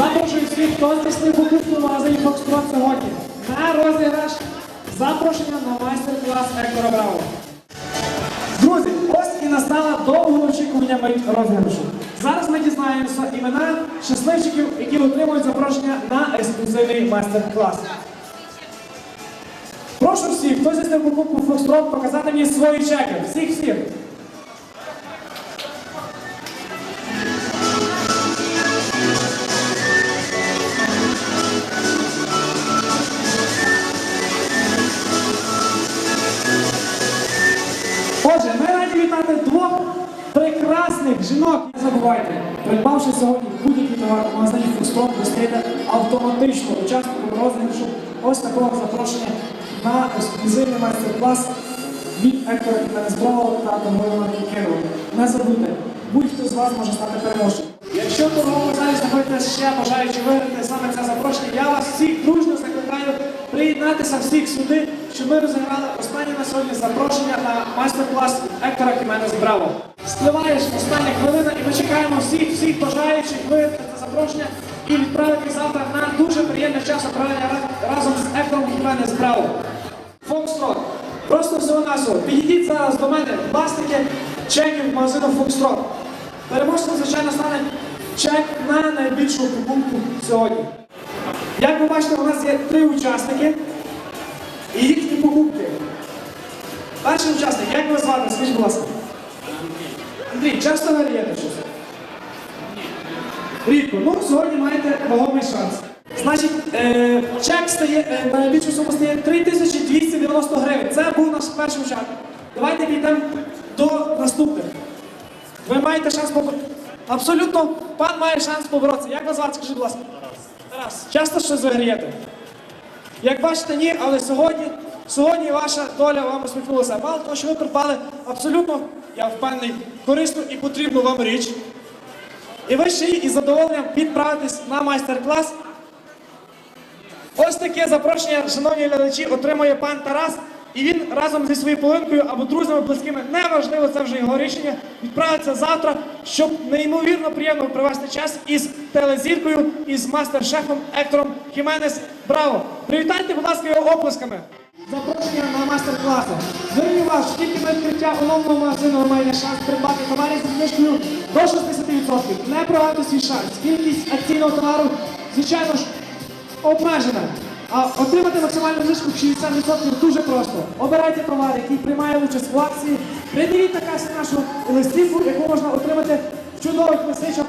Запрошую всіх, хто здійснив покупку в магазині Фокстрот сьогодні на розіграш запрошення на майстер-клас Ектора Браво. Друзі, ось і настала довгоочікування мить розіграшу. Зараз ми дізнаємося імена щасливчиків, які отримують запрошення на ексклюзивний майстер-клас. Прошу всіх, хто здійснив покупку Фокстрот, показати мені свої чеки. Всіх Отже, вітати двох прекрасних жінок. Не забувайте, придбавши сьогодні будь-який товар у магазині ви стаєте автоматично учасником розіграшу ось такого запрошення на ексклюзивний майстер-клас від Ектора Кіменезброва та Домовина Кікерова. Не забудьте, будь-хто з вас може стати переможцем. Якщо в торговому залі знаходитесь ще бажаючи виграти саме це запрошення, я вас всіх дружно приєднатися всіх сюди, щоб ми розіграли останнє на сьогодні запрошення на майстер-клас Ектора Кіменес Браво. Спливаєш остання хвилина і ми чекаємо всіх, всіх бажаючих виграти це запрошення і відправити завтра на дуже приємне час ра- разом з Ектором Кіменес Браво. Фокстрот. Просто всього нашого. Підійдіть зараз до мене, власники чеків магазину Фокстрот. Переможцем, звичайно, стане чек на найбільшу покупку сьогодні. Бачите, у нас є три учасники і їхні покупки. Перший учасник, як ви звати? Скажіть, будь ласка. Андрій, часто варієте щось? Рідко. Ну, сьогодні маєте вагомий шанс. Значить, е, чек стає, е, на найбільшу суму стає 3290 гривень. Це був наш перший учасник. Давайте підемо до наступних. Ви маєте шанс поборотися. Абсолютно, пан має шанс поборотися. Як вас звати, скажіть, будь ласка? Тарас. Часто щось загрієте? Як бачите, ні, але сьогодні, сьогодні ваша доля вам усміхнулася. Мало того, що ви придбали абсолютно, я впевнений, корисну і потрібну вам річ. І ви ще із задоволенням відправитесь на майстер-клас. Ось таке запрошення, шановні глядачі, отримує пан Тарас. І він разом зі своєю половинкою або друзями близькими, неважливо, це вже його рішення, відправиться завтра, щоб неймовірно приємно провести час із телезіркою, із мастер-шефом Ектором Хіменес. Браво! Привітайте, будь ласка, його оплесками. Запрошення на майстер-класи. Зверніть увагу, що тільки на відкриття оновленого магазину ви маєте шанс придбати товари з знижкою до 60%. Не прогавте свій шанс. Кількість акційного товару, звичайно ж, обмежена. А отримати максимальну знижку в 60% дуже просто. Обирайте товар, який приймає участь в акції. Придивіть на касі нашу листівку, яку можна отримати в чудових листичок